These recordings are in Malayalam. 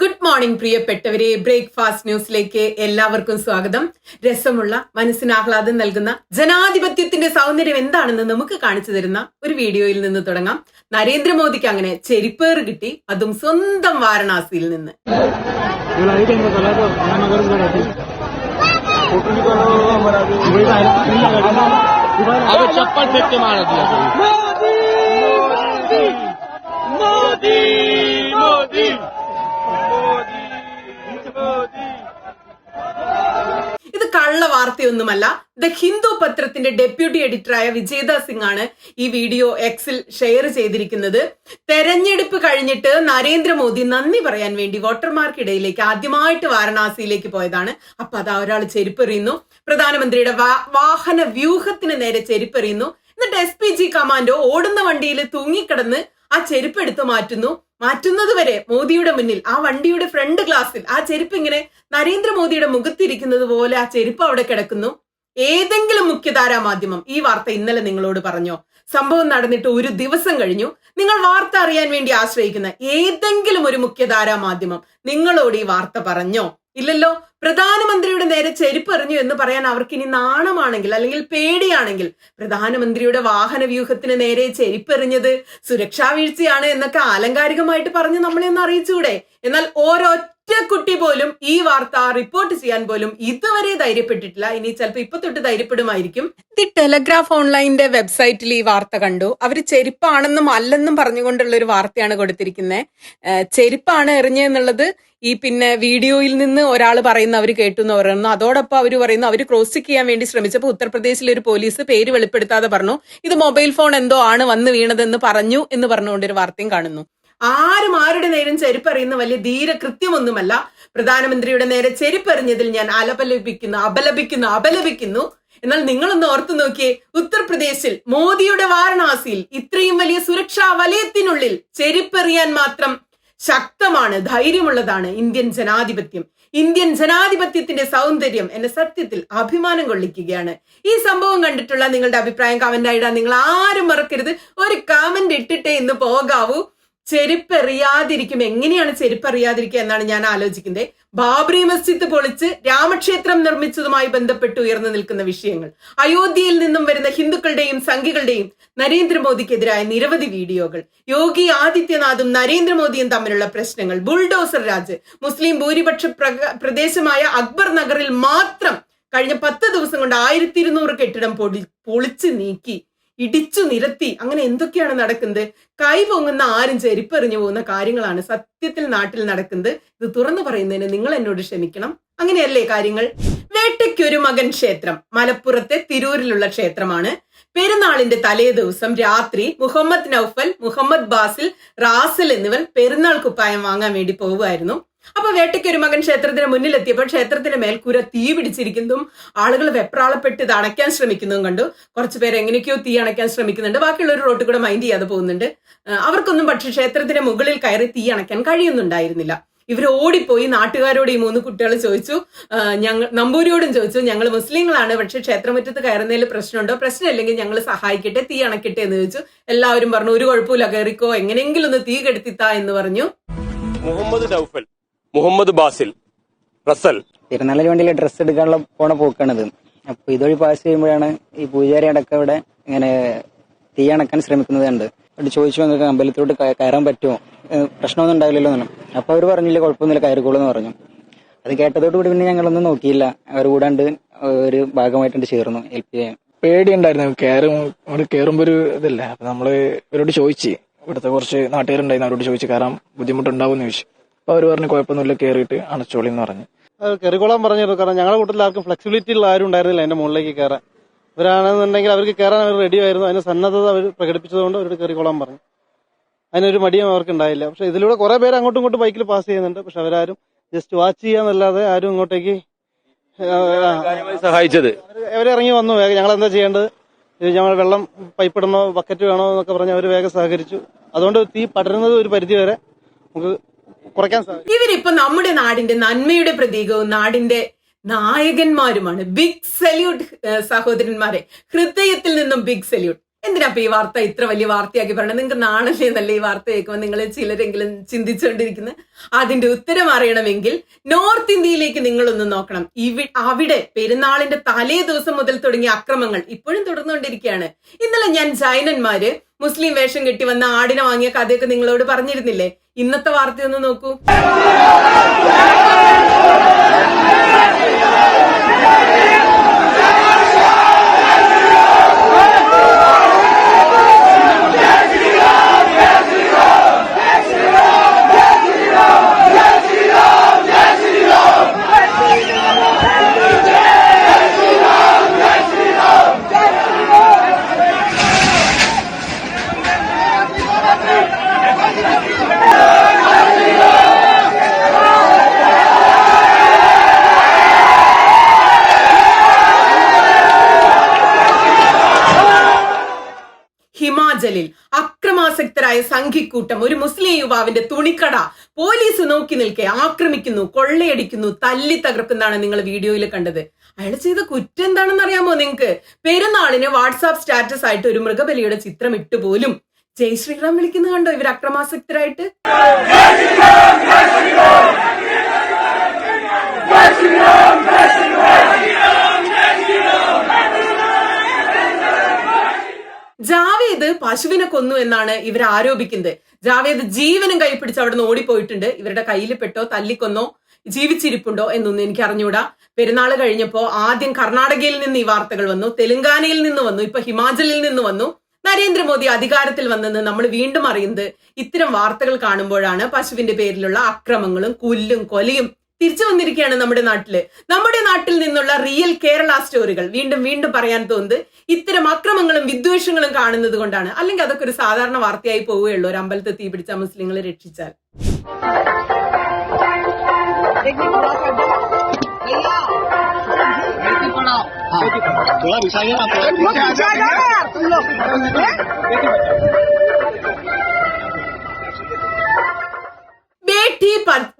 ഗുഡ് മോർണിംഗ് പ്രിയപ്പെട്ടവരെ. ബ്രേക്ക്ഫാസ്റ്റ് ന്യൂസിലേക്ക് എല്ലാവർക്കും സ്വാഗതം. രസമുള്ള മനസ്സിന് ആഹ്ലാദം നൽകുന്ന ജനാധിപത്യത്തിന്റെ സൗന്ദര്യം എന്താണെന്ന് നമുക്ക് കാണിച്ചു തരുന്ന ഒരു വീഡിയോയിൽ നിന്ന് തുടങ്ങാം. നരേന്ദ്രമോദിക്ക് അങ്ങനെ ചെരിപ്പേറ് കിട്ടി. അതും സ്വന്തം വാരണാസിയിൽ നിന്ന്. മോദി! മോദി! ഇത് കള്ള വാർത്തയൊന്നുമല്ല. ദ ഹിന്ദു പത്രത്തിന്റെ ഡെപ്യൂട്ടി എഡിറ്ററായ വിജേത സിംഗ് ആണ് ഈ വീഡിയോ എക്സിൽ ഷെയർ ചെയ്തിരിക്കുന്നത്. തെരഞ്ഞെടുപ്പ് കഴിഞ്ഞിട്ട് നരേന്ദ്രമോദി നന്ദി പറയാൻ വേണ്ടി വോട്ടർമാർക്കിടയിലേക്ക് ആദ്യമായിട്ട് വാരണാസിയിലേക്ക് പോയതാണ്. അപ്പൊ അതാ ഒരാൾ ചെരുപ്പെറിയുന്നു. പ്രധാനമന്ത്രിയുടെ വാഹന വ്യൂഹത്തിന് നേരെ ചെരുപ്പെറിയുന്നു. എന്നിട്ട് എസ് പി ജി കമാൻഡോ ഓടുന്ന വണ്ടിയിൽ തൂങ്ങിക്കിടന്ന് ആ ചെരുപ്പ് എടുത്തു മാറ്റുന്നു. മാറ്റുന്നത് വരെ മോദിയുടെ മുന്നിൽ ആ വണ്ടിയുടെ ഫ്രണ്ട് ഗ്ലാസ്സിൽ ആ ചെരുപ്പ് ഇങ്ങനെ നരേന്ദ്രമോദിയുടെ മുഖത്തിരിക്കുന്നത് പോലെ ആ ചെരുപ്പ് അവിടെ കിടക്കുന്നു. ഏതെങ്കിലും മുഖ്യധാരാ മാധ്യമം ഈ വാർത്ത ഇന്നലെ നിങ്ങളോട് പറഞ്ഞോ? സംഭവം നടന്നിട്ട് ഒരു ദിവസം കഴിഞ്ഞു. നിങ്ങൾ വാർത്ത അറിയാൻ വേണ്ടി ആശ്രയിക്കുന്ന ഏതെങ്കിലും ഒരു മുഖ്യധാരാ മാധ്യമം നിങ്ങളോട് ഈ വാർത്ത പറഞ്ഞോ? ഇല്ലല്ലോ. പ്രധാനമന്ത്രിയുടെ നേരെ ചെരുപ്പെറിഞ്ഞു എന്ന് പറയാൻ അവർക്ക് ഇനി നാണമാണെങ്കിൽ അല്ലെങ്കിൽ പേടിയാണെങ്കിൽ പ്രധാനമന്ത്രിയുടെ വാഹന വ്യൂഹത്തിന് നേരെ ചെരുപ്പെറിഞ്ഞത് സുരക്ഷാ വീഴ്ചയാണ് എന്നൊക്കെ ആലങ്കാരികമായിട്ട് പറഞ്ഞ് നമ്മളെ ഒന്ന് അറിയിച്ചുകൂടെ എന്നാൽ ഓരൊറ്റ കുട്ടി പോലും ഈ വാർത്ത റിപ്പോർട്ട് ചെയ്യാൻ പോലും ഇതുവരെ ധൈര്യപ്പെട്ടിട്ടില്ല. ഇനി ചിലപ്പോൾ ഇപ്പൊ തൊട്ട് ധൈര്യപ്പെടുമായിരിക്കും. ദി ടെലഗ്രാഫ് ഓൺലൈനിന്റെ വെബ്സൈറ്റിൽ ഈ വാർത്ത കണ്ടു. അവർ ചെരുപ്പാണെന്നും അല്ലെന്നും പറഞ്ഞുകൊണ്ടുള്ള ഒരു വാർത്തയാണ് കൊടുത്തിരിക്കുന്നത് ചെരുപ്പാണ് എറിഞ്ഞെന്നുള്ളത് ഈ പിന്നെ വീഡിയോയിൽ നിന്ന് ഒരാൾ പറയുന്ന അവർ കേട്ടു എന്ന് പറയുന്നു. അതോടൊപ്പം അവർ പറയുന്നു അവർ ക്രോസ് ചെക്ക് ചെയ്യാൻ വേണ്ടി ശ്രമിച്ചപ്പോൾ ഉത്തർപ്രദേശിലെ ഒരു പോലീസ് പേര് വെളിപ്പെടുത്താതെ പറഞ്ഞു ഇത് മൊബൈൽ ഫോൺ എന്തോ ആണ് വന്ന് വീണതെന്ന് പറഞ്ഞു എന്ന് പറഞ്ഞുകൊണ്ട് ഒരു വാർത്തയും കാണുന്നു. ആരും ആരുടെ നേരം ചെരുപ്പറിയുന്ന വലിയ ധീര കൃത്യമൊന്നുമല്ല പ്രധാനമന്ത്രിയുടെ നേരെ ചെരുപ്പറിഞ്ഞതിൽ ഞാൻ അലപലപിക്കുന്നു അപലപിക്കുന്നു അപലപിക്കുന്നു. എന്നാൽ നിങ്ങളൊന്ന് ഓർത്തു നോക്കിയേ ഉത്തർപ്രദേശിൽ മോദിയുടെ വാരണാസിയിൽ ഇത്രയും വലിയ സുരക്ഷാ വലയത്തിനുള്ളിൽ ചെരുപ്പെറിയാൻ മാത്രം ശക്തമാണ് ധൈര്യമുള്ളതാണ് ഇന്ത്യൻ ജനാധിപത്യം. ഇന്ത്യൻ ജനാധിപത്യത്തിന്റെ സൗന്ദര്യം എന്നെ സത്യത്തിൽ അഭിമാനം കൊള്ളിക്കുകയാണ്. ഈ സംഭവം കണ്ടിട്ടുള്ള നിങ്ങളുടെ അഭിപ്രായം കമന്റ് ആയിടാൻ നിങ്ങൾ ആരും മറക്കരുത്. ഒരു കമന്റ് ഇട്ടിട്ടേ ഇന്ന് പോകാവൂ. ചെരുപ്പെറിയാതിരിക്കും. എങ്ങനെയാണ് ചെരുപ്പെറിയാതിരിക്കുക എന്നാണ് ഞാൻ ആലോചിക്കുന്നത്. ബാബറി മസ്ജിദ് പൊളിച്ച് രാമക്ഷേത്രം നിർമ്മിച്ചതുമായി ബന്ധപ്പെട്ട് ഉയർന്നു നിൽക്കുന്ന വിഷയങ്ങൾ. അയോധ്യയിൽ നിന്നും വരുന്ന ഹിന്ദുക്കളുടെയും സംഘികളുടെയും നരേന്ദ്രമോദിക്കെതിരായ നിരവധി വീഡിയോകൾ. യോഗി ആദിത്യനാഥും നരേന്ദ്രമോദിയും തമ്മിലുള്ള പ്രശ്നങ്ങൾ. ബുൾഡോസർ രാജ് മുസ്ലിം ഭൂരിപക്ഷ പ്രദേശമായ അക്ബർ നഗറിൽ മാത്രം കഴിഞ്ഞ പത്ത് ദിവസം കൊണ്ട് ആയിരത്തി ഇരുന്നൂറ് കെട്ടിടം പൊടി പൊളിച്ചു നീക്കി. ഇടിച്ചു നിരത്തി അങ്ങനെ എന്തൊക്കെയാണ് നടക്കുന്നത്? കൈ പൊങ്ങുന്ന ആരും ചെരിപ്പെറിഞ്ഞു പോകുന്ന കാര്യങ്ങളാണ് സത്യത്തിൽ നാട്ടിൽ നടക്കുന്നത്. ഇത് തുറന്നു പറയുന്നതിന് നിങ്ങൾ എന്നോട് ക്ഷമിക്കണം. അങ്ങനെയല്ലേ കാര്യങ്ങൾ? വേട്ടയ്ക്കൊരു മകൻ ക്ഷേത്രം. മലപ്പുറത്തെ തിരൂരിലുള്ള ക്ഷേത്രമാണ്. പെരുന്നാളിന്റെ തലേ ദിവസം രാത്രി മുഹമ്മദ് നൌഫൽ മുഹമ്മദ് ബാസിൽ റാസൽ എന്നിവർ പെരുന്നാൾ കുപ്പായം വാങ്ങാൻ വേണ്ടി പോവുമായിരുന്നു. അപ്പൊ വേട്ടയ്ക്കൊരു മകൻ ക്ഷേത്രത്തിന് മുന്നിലെത്തിയപ്പോൾ ക്ഷേത്രത്തിന്റെ മേൽക്കൂര തീ പിടിച്ചിരിക്കുന്നതും ആളുകൾ വെപ്രാളപ്പെട്ട് ഇത് അണയ്ക്കാൻ ശ്രമിക്കുന്നതും കണ്ടു. കുറച്ച് പേര് എങ്ങനെയൊക്കെയോ തീ അണയ്ക്കാൻ ശ്രമിക്കുന്നുണ്ട്. ബാക്കിയുള്ള ഒരു റോട്ടിൽ കൂടെ മൈൻഡ് ചെയ്യാതെ പോകുന്നുണ്ട്. അവർക്കൊന്നും പക്ഷെ ക്ഷേത്രത്തിന്റെ മുകളിൽ കയറി തീ അണയ്ക്കാൻ കഴിയുന്നുണ്ടായിരുന്നില്ല. ഇവർ ഓടിപ്പോയി നാട്ടുകാരോട് ഈ മൂന്ന് കുട്ടികൾ ചോദിച്ചു. ഞങ്ങൾ നമ്പൂരിയോടും ചോദിച്ചു. ഞങ്ങൾ മുസ്ലിങ്ങളാണ്. പക്ഷെ ക്ഷേത്രമുറ്റത്ത് കയറുന്നതിൽ പ്രശ്നമുണ്ടോ? പ്രശ്നമില്ലെങ്കിൽ ഞങ്ങൾ സഹായിക്കട്ടെ തീ അണക്കട്ടെ എന്ന് ചോദിച്ചു. എല്ലാവരും പറഞ്ഞു ഒരു കുഴപ്പമില്ല കയറിക്കോ. എങ്ങനെയെങ്കിലും ഒന്ന് തീ കെടുത്തിത്താ എന്ന് പറഞ്ഞു. മുഹമ്മദ് നൌഫൽ മുഹമ്മദ് ബാസിൽ റസൽ. തിരുനാളിന് വേണ്ടിയുള്ള ഡ്രസ്സ് എടുക്കാനുള്ള പോണ പോക്കാണിത്. അപ്പൊ ഇതുവഴി പാസ് ചെയ്യുമ്പോഴാണ് ഈ പൂജാരി അടക്കം ഇവിടെ ഇങ്ങനെ തീ അണക്കാൻ ശ്രമിക്കുന്നത് കണ്ട്. എന്നിട്ട് ചോദിച്ചു നിങ്ങൾക്ക് അമ്പലത്തിലോട്ട് കയറാൻ പറ്റുമോ? പ്രശ്നമൊന്നും ഉണ്ടാവില്ലല്ലോ എന്നാണ് അപ്പൊ അവർ പറഞ്ഞില്ല കുഴപ്പമൊന്നുമില്ല കയറിക്കോളൂ എന്ന് പറഞ്ഞു. അത് കേട്ടതോട് കൂടി പിന്നെ ഞങ്ങളൊന്നും നോക്കിയില്ല. അവർ കൂടാണ്ട് ഒരു ഭാഗമായിട്ടുണ്ട് ചേർന്നു എൽ പി പേടിയുണ്ടായിരുന്നു. കയറും അവിടെ കയറുമ്പോ ഒരു ഇതല്ലേ. അപ്പൊ നമ്മൾ ഇവരോട് ചോദിച്ചു. ഇവിടുത്തെ കുറച്ച് നാട്ടുകാരുണ്ടായിരുന്നു. അവരോട് ചോദിച്ചു കയറാൻ ബുദ്ധിമുട്ടുണ്ടാവും എന്ന് ചോദിച്ചു. അപ്പൊ അവർ പറഞ്ഞു കുഴപ്പമൊന്നുമില്ല കയറിയിട്ട് അണച്ചോളി എന്ന് പറഞ്ഞു. അത് കയറിക്കോളാൻ പറഞ്ഞിരുന്നു. കാരണം ഞങ്ങളുടെ കൂട്ടത്തിൽ ആർക്കും ഫ്ലെക്സിബിലിറ്റി ഉള്ള ആരും ഉണ്ടായിരുന്നില്ല എന്റെ മുകളിലേക്ക് കയറാൻ. ഇവരാണെന്നുണ്ടെങ്കിൽ അവർക്ക് കയറാൻ അവർ റെഡി ആയിരുന്നു. അതിന് സന്നദ്ധത അവർ പ്രകടിപ്പിച്ചതുകൊണ്ട് അവരോട് കയറിക്കോളാൻ പറഞ്ഞു. അതിനൊരു മടിയും അവർക്ക് ഉണ്ടായില്ല. പക്ഷെ ഇതിലൂടെ കുറെ പേര് അങ്ങോട്ടും ഇങ്ങോട്ടും ബൈക്കിൽ പാസ് ചെയ്യുന്നുണ്ട്. പക്ഷെ അവരാരും ജസ്റ്റ് വാച്ച് ചെയ്യാന്നല്ലാതെ ആരും ഇങ്ങോട്ടേക്ക് സഹായിച്ചത്. അവർ അവരിറങ്ങി വന്നു. വേഗം ഞങ്ങൾ എന്താ ചെയ്യേണ്ടത്? ഞങ്ങൾ വെള്ളം പൈപ്പ് ഇടണോ ബക്കറ്റ് വേണോ എന്നൊക്കെ പറഞ്ഞ് അവർ വേഗം സഹകരിച്ചു. അതുകൊണ്ട് തീ പടരുന്നത് ഒരു പരിധി വരെ നമുക്ക് കുറയ്ക്കാൻ ഇവരിപ്പോ നമ്മുടെ നാടിന്റെ നന്മയുടെ പ്രതീകവും നാടിന്റെ നായകന്മാരുമാണ്. ബിഗ് സല്യൂട്ട് സഹോദരന്മാരെ. ഹൃദയത്തിൽ നിന്നും ബിഗ് സല്യൂട്ട് എന്തിനാ ഈ വാർത്ത ഇത്ര വലിയ വാർത്തയാക്കി പറയണത് നിങ്ങൾക്ക് നാണല്ലേ എന്നല്ല ഈ വാർത്ത കേൾക്കുമ്പോൾ നിങ്ങൾ ചിലരെങ്കിലും ചിന്തിച്ചുകൊണ്ടിരിക്കുന്നത് അതിന്റെ ഉത്തരം അറിയണമെങ്കിൽ നോർത്ത് ഇന്ത്യയിലേക്ക് നിങ്ങളൊന്ന് നോക്കണം. ഇവി അവിടെ പെരുന്നാളിന്റെ തലേ ദിവസം മുതൽ തുടങ്ങിയ അക്രമങ്ങൾ ഇപ്പോഴും തുടർന്നുകൊണ്ടിരിക്കുകയാണ്. ഇന്നലെ ഞാൻ ജൈനന്മാര് മുസ്ലിം വേഷം കെട്ടി വന്ന ആടിനെ വാങ്ങിയ കഥയൊക്കെ നിങ്ങളോട് പറഞ്ഞിരുന്നില്ലേ? ഇന്നത്തെ വാർത്തയൊന്ന് നോക്കൂ. ഹിമാചലിൽ അക്രമാസക്തരായ സംഘിക്കൂട്ടം ഒരു മുസ്ലിം യുവാവിന്റെ തുണിക്കട പോലീസ് നോക്കി നിൽക്കെ ആക്രമിക്കുന്നു കൊള്ളയടിക്കുന്നു തല്ലി തകർക്കുന്നതാണ് നിങ്ങൾ വീഡിയോയിൽ കണ്ടത് അയാൾ ചെയ്ത കുറ്റം എന്താണെന്ന് അറിയാമോ നിങ്ങൾക്ക് പെരുന്നാളിന് വാട്സാപ്പ് സ്റ്റാറ്റസ് ആയിട്ട് ഒരു മൃഗബലിയുടെ ചിത്രം ഇട്ട് പോലും ജയ് ശ്രീറാം വിളിക്കുന്ന കണ്ടോ ഇവർ അക്രമാസക്തരായിട്ട് ജാവേദ് പശുവിനെ കൊന്നു എന്നാണ് ഇവർ ആരോപിക്കുന്നത്. ജാവേദ് ജീവനും കൈ പിടിച്ച് അവിടെ നിന്ന് ഓടിപ്പോയിട്ടുണ്ട്. ഇവരുടെ കയ്യിൽ പെട്ടോ തല്ലിക്കൊന്നോ ജീവിച്ചിരിപ്പുണ്ടോ എന്നൊന്നും എനിക്ക് അറിഞ്ഞുകൂടാ. പെരുന്നാൾ കഴിഞ്ഞപ്പോ ആദ്യം കർണാടകയിൽ നിന്ന് ഈ വാർത്തകൾ വന്നു തെലങ്കാനയിൽ നിന്ന് വന്നു ഇപ്പൊ ഹിമാചലിൽ നിന്ന് വന്നു. നരേന്ദ്രമോദി അധികാരത്തിൽ വന്നെന്ന് നമ്മൾ വീണ്ടും അറിയുന്നത് ഇത്തരം വാർത്തകൾ കാണുമ്പോഴാണ് പശുവിന്റെ പേരിലുള്ള അക്രമങ്ങളും കുല്ലും കൊലയും തിരിച്ചു വന്നിരിക്കുകയാണ് നമ്മുടെ നാട്ടിൽ നമ്മുടെ നാട്ടിൽ നിന്നുള്ള റിയൽ കേരള സ്റ്റോറികൾ വീണ്ടും വീണ്ടും പറയാൻ തോന്നുന്നത് ഇത്തരം അക്രമങ്ങളും വിദ്വേഷങ്ങളും കാണുന്നത് കൊണ്ടാണ് അല്ലെങ്കിൽ അതൊക്കെ ഒരു സാധാരണ വാർത്തയായി പോവുകയുള്ളൂ ഒരു അമ്പലത്തെ തീ പിടിച്ച മുസ്ലിങ്ങളെ രക്ഷിച്ചാൽ ബേട്ടി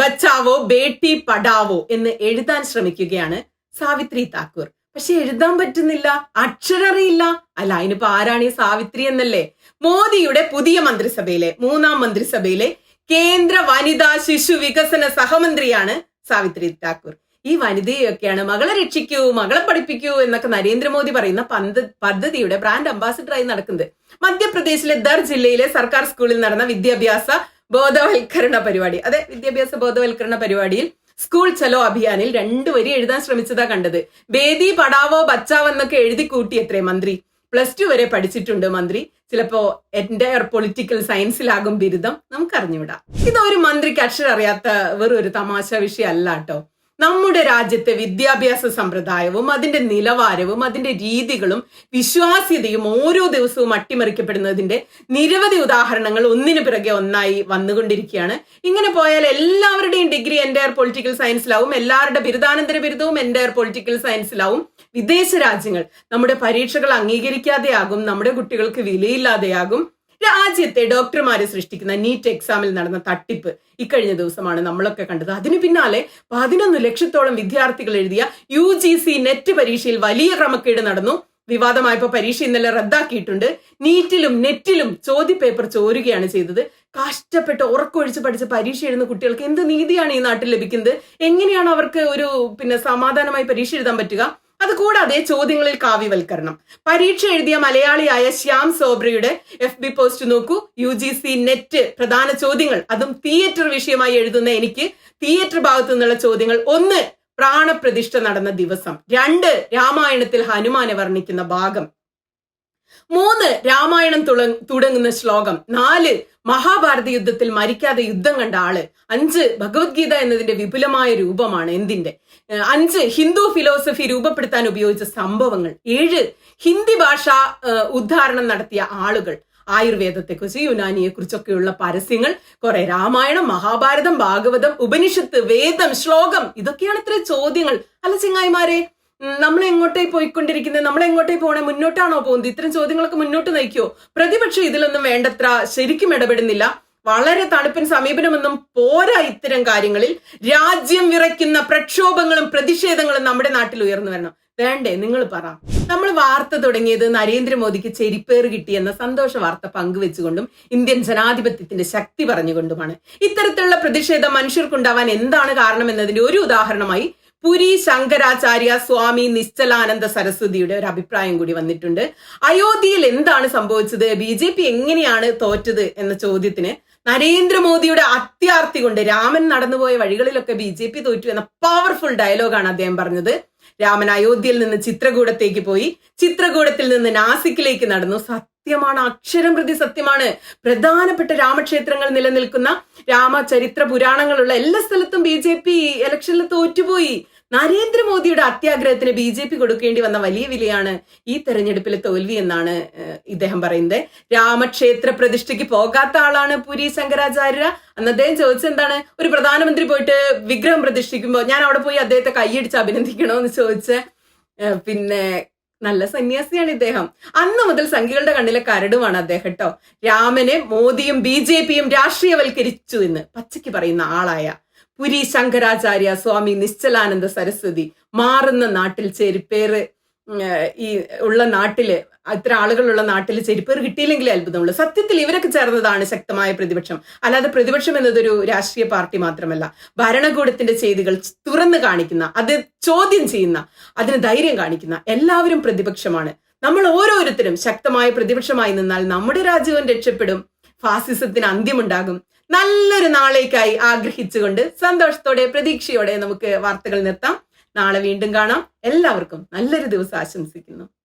ബച്ചാവോ ബേട്ടി പടാവോ എന്ന് എഴുതാൻ ശ്രമിക്കുകയാണ് സാവിത്രി താക്കൂർ. പക്ഷെ എഴുതാൻ പറ്റുന്നില്ല അക്ഷരറിയില്ല. അല്ല അതിനിപ്പോ ആരാണ് ഈ സാവിത്രി എന്നല്ലേ? മോദിയുടെ പുതിയ മന്ത്രിസഭയിലെ മൂന്നാം മന്ത്രിസഭയിലെ കേന്ദ്ര വനിതാ ശിശു വികസന സഹമന്ത്രിയാണ് സാവിത്രി താക്കൂർ. ഈ വനിതയൊക്കെയാണ് മകളെ രക്ഷിക്കൂ മകളെ പഠിപ്പിക്കൂ എന്നൊക്കെ നരേന്ദ്രമോദി പറയുന്ന പന്ത് പദ്ധതിയുടെ ബ്രാൻഡ് അംബാസിഡറായി നടക്കുന്നത്. മധ്യപ്രദേശിലെ ദർ ജില്ലയിലെ സർക്കാർ സ്കൂളിൽ നടന്ന വിദ്യാഭ്യാസ ബോധവൽക്കരണ പരിപാടി. അതെ വിദ്യാഭ്യാസ ബോധവൽക്കരണ പരിപാടിയിൽ സ്കൂൾ ചലോ അഭിയാനിൽ രണ്ടു വരി എഴുതാൻ ശ്രമിച്ചതാ കണ്ടത്. ബേദി പടാവോ ബച്ചാവോ എന്നൊക്കെ എഴുതി കൂട്ടിയത്രേ മന്ത്രി. പ്ലസ് ടു വരെ പഠിച്ചിട്ടുണ്ട് മന്ത്രി. ചിലപ്പോ എന്റയർ പൊളിറ്റിക്കൽ സയൻസിലാകും ബിരുദം നമുക്ക് അറിഞ്ഞുവിടാം ഇത് ഒരു മന്ത്രിക്ക് അക്ഷരം അറിയാത്ത വെറും ഒരു തമാശ വിഷയമല്ല കേട്ടോ. നമ്മുടെ രാജ്യത്തെ വിദ്യാഭ്യാസ സമ്പ്രദായവും അതിന്റെ നിലവാരവും അതിന്റെ രീതികളും വിശ്വാസ്യതയും ഓരോ ദിവസവും അട്ടിമറിക്കപ്പെടുന്നതിന്റെ നിരവധി ഉദാഹരണങ്ങൾ ഒന്നിനു പിറകെ ഒന്നായി വന്നുകൊണ്ടിരിക്കുകയാണ്. ഇങ്ങനെ പോയാൽ എല്ലാവരുടെയും ഡിഗ്രി എന്റയർ പൊളിറ്റിക്കൽ സയൻസിലാവും എല്ലാവരുടെ ബിരുദാനന്തര ബിരുദവും എന്റയർ പൊളിറ്റിക്കൽ സയൻസിലാവും വിദേശ രാജ്യങ്ങൾ നമ്മുടെ പരീക്ഷകൾ അംഗീകരിക്കാതെയാകും നമ്മുടെ കുട്ടികൾക്ക് വിലയില്ലാതെയാകും. രാജ്യത്തെ ഡോക്ടർമാരെ സൃഷ്ടിക്കുന്ന നീറ്റ് എക്സാമിൽ നടന്ന തട്ടിപ്പ് ഇക്കഴിഞ്ഞ ദിവസമാണ് നമ്മളൊക്കെ കണ്ടത്. അതിന് പിന്നാലെ പതിനൊന്ന് ലക്ഷത്തോളം വിദ്യാർത്ഥികൾ എഴുതിയ യു ജി സി നെറ്റ് പരീക്ഷയിൽ വലിയ ക്രമക്കേട് നടന്നു. വിവാദമായപ്പോ പരീക്ഷ ഇന്നലെ റദ്ദാക്കിയിട്ടുണ്ട്. നീറ്റിലും നെറ്റിലും ചോദ്യപേപ്പർ ചോരുകയാണ് ചെയ്തത്. കഷ്ടപ്പെട്ട് ഉറക്കൊഴിച്ച് പഠിച്ച പരീക്ഷ എഴുതുന്ന കുട്ടികൾക്ക് എന്ത് നീതിയാണ് ഈ നാട്ടിൽ ലഭിക്കുന്നത്? എങ്ങനെയാണ് അവർക്ക് ഒരു പിന്നെ സമാധാനമായി പരീക്ഷ എഴുതാൻ പറ്റുക? അതുകൂടാതെ ചോദ്യങ്ങളിൽ കാവ്യവൽക്കരണം. പരീക്ഷ എഴുതിയ മലയാളിയായ ശ്യാം സോബ്രയുടെ എഫ് ബി പോസ്റ്റ് നോക്കൂ. യു ജി സി നെറ്റ് പ്രധാന ചോദ്യങ്ങൾ. അതും തിയേറ്റർ വിഷയമായി എഴുതുന്ന എനിക്ക് തിയേറ്റർ ഭാഗത്തു നിന്നുള്ള ചോദ്യങ്ങൾ. ഒന്ന് പ്രാണപ്രതിഷ്ഠ നടന്ന ദിവസം. രണ്ട് രാമായണത്തിൽ ഹനുമാനെ വർണിക്കുന്ന ഭാഗം. മൂന്ന് രാമായണം തുടങ്ങുന്ന ശ്ലോകം. നാല് മഹാഭാരത യുദ്ധത്തിൽ മരിക്കാതെ യുദ്ധം കണ്ട ആൾ. അഞ്ച് ഭഗവത്ഗീത എന്നതിന്റെ വിപുലമായ രൂപമാണ് എന്തിന്റെ? അഞ്ച് ഹിന്ദു ഫിലോസഫി രൂപപ്പെടുത്താൻ ഉപയോഗിച്ച സംഭവങ്ങൾ. ഏഴ് ഹിന്ദി ഭാഷ ഉദ്ധാരണം നടത്തിയ ആളുകൾ. ആയുർവേദത്തെക്കുറിച്ച് യുനാനിയെ കുറിച്ചൊക്കെയുള്ള പരസ്യങ്ങൾ കുറെ രാമായണം മഹാഭാരതം ഭാഗവതം ഉപനിഷത്ത് വേദം ശ്ലോകം ഇതൊക്കെയാണ് ഇത്ര ചോദ്യങ്ങൾ. അല്ല ചിങ്ങായിമാരെ നമ്മൾ എങ്ങോട്ടേ പോയിക്കൊണ്ടിരിക്കുന്നത് നമ്മൾ എങ്ങോട്ടേ പോണേ? മുന്നോട്ടാണോ പോകുന്നത്? ഇത്തരം ചോദ്യങ്ങളൊക്കെ മുന്നോട്ട് നയിക്കുമോ പ്രതിപക്ഷം ഇതിലൊന്നും വേണ്ടത്ര ശരിക്കും ഇടപെടുന്നില്ല. വളരെ തണുപ്പിന് സമീപനമെന്നും പോരാ ഇത്തരം കാര്യങ്ങളിൽ. രാജ്യം വിറയ്ക്കുന്ന പ്രക്ഷോഭങ്ങളും പ്രതിഷേധങ്ങളും നമ്മുടെ നാട്ടിൽ ഉയർന്നു വരണം. വേണ്ടേ? നിങ്ങൾ പറ. നമ്മൾ വാർത്ത തുടങ്ങിയത് നരേന്ദ്രമോദിക്ക് ചെരിപ്പേർ കിട്ടിയെന്ന സന്തോഷ വാർത്ത പങ്കുവെച്ചുകൊണ്ടും ഇന്ത്യൻ ജനാധിപത്യത്തിന്റെ ശക്തി പറഞ്ഞുകൊണ്ടുമാണ്. ഇത്തരത്തിലുള്ള പ്രതിഷേധം മനുഷ്യർക്കുണ്ടാവാൻ എന്താണ് കാരണം എന്നതിന്റെ ഒരു ഉദാഹരണമായി പുരി ശങ്കരാചാര്യ സ്വാമി നിശ്ചലാനന്ദ സരസ്വതിയുടെ ഒരു അഭിപ്രായം കൂടി വന്നിട്ടുണ്ട്. അയോധ്യയിൽ എന്താണ് സംഭവിച്ചത്? ബി ജെ പി എങ്ങനെയാണ് തോറ്റത് എന്ന ചോദ്യത്തിന് നരേന്ദ്രമോദിയുടെ അത്യാർത്തി കൊണ്ട് രാമൻ നടന്നുപോയ വഴികളിലൊക്കെ ബി ജെ പി തോറ്റു എന്ന പവർഫുൾ ഡയലോഗാണ് അദ്ദേഹം പറഞ്ഞത്. രാമൻ അയോധ്യയിൽ നിന്ന് ചിത്രകൂടത്തേക്ക് പോയി. ചിത്രകൂടത്തിൽ നിന്ന് നാസിക്കിലേക്ക് നടന്നു. സത്യമാണ് അക്ഷരം പ്രതി സത്യമാണ്. പ്രധാനപ്പെട്ട രാമക്ഷേത്രങ്ങൾ നിലനിൽക്കുന്ന രാമചരിത്ര പുരാണങ്ങളുള്ള എല്ലാ സ്ഥലത്തും ബി ജെ പി ഇലക്ഷനിൽ തോറ്റുപോയി. നരേന്ദ്രമോദിയുടെ അത്യാഗ്രഹത്തിന് ബി ജെ പി കൊടുക്കേണ്ടി വന്ന വലിയ വിലയാണ് ഈ തെരഞ്ഞെടുപ്പിലെ തോൽവി എന്നാണ് ഇദ്ദേഹം പറയുന്നത്. രാമക്ഷേത്ര പ്രതിഷ്ഠയ്ക്ക് പോകാത്ത ആളാണ് പുരി ശങ്കരാചാര്യ. അന്ന് അദ്ദേഹം ചോദിച്ചെന്താണ് ഒരു പ്രധാനമന്ത്രി പോയിട്ട് വിഗ്രഹം പ്രതിഷ്ഠിക്കുമ്പോൾ ഞാൻ അവിടെ പോയി അദ്ദേഹത്തെ കൈയടിച്ച് അഭിനന്ദിക്കണോ എന്ന് ചോദിച്ച പിന്നെ നല്ല സന്യാസിയാണ് ഇദ്ദേഹം. അന്ന് മുതൽ സംഘികളുടെ കണ്ണിലെ കരടുമാണ് അദ്ദേഹം കേട്ടോ രാമനെ മോദിയും ബി ജെ പിയും രാഷ്ട്രീയവൽക്കരിച്ചു എന്ന് പച്ചയ്ക്ക് പറയുന്ന ആളായ പുരി ശങ്കരാചാര്യ സ്വാമി നിശ്ചലാനന്ദ സരസ്വതി മാറുന്ന നാട്ടിൽ ചെരുപ്പേറ് ഈ ഉള്ള നാട്ടിൽ ഇത്ര ആളുകളുള്ള നാട്ടിൽ ചെരുപ്പേറ് കിട്ടിയില്ലെങ്കിലേ അത്ഭുതമുള്ളൂ. സത്യത്തിൽ ഇവരൊക്കെ ചേർന്നതാണ് ശക്തമായ പ്രതിപക്ഷം. അല്ലാതെ പ്രതിപക്ഷം എന്നതൊരു രാഷ്ട്രീയ പാർട്ടി മാത്രമല്ല. ഭരണകൂടത്തിന്റെ ചെയ്തികൾ തുറന്നു കാണിക്കുന്ന അത് ചോദ്യം ചെയ്യുന്ന അതിന് ധൈര്യം കാണിക്കുന്ന എല്ലാവരും പ്രതിപക്ഷമാണ്. നമ്മൾ ഓരോരുത്തരും ശക്തമായ പ്രതിപക്ഷമായി നിന്നാൽ നമ്മുടെ രാജ്യവും രക്ഷപ്പെടും. ഫാസിസത്തിന് അന്ത്യമുണ്ടാകും. നല്ലൊരു നാളേക്കായി ആഗ്രഹിച്ചുകൊണ്ട് സന്തോഷത്തോടെ പ്രതീക്ഷയോടെ നമുക്ക് വാർത്തകൾ നിർത്താം. നാളെ വീണ്ടും കാണാം. എല്ലാവർക്കും നല്ലൊരു ദിവസം ആശംസിക്കുന്നു.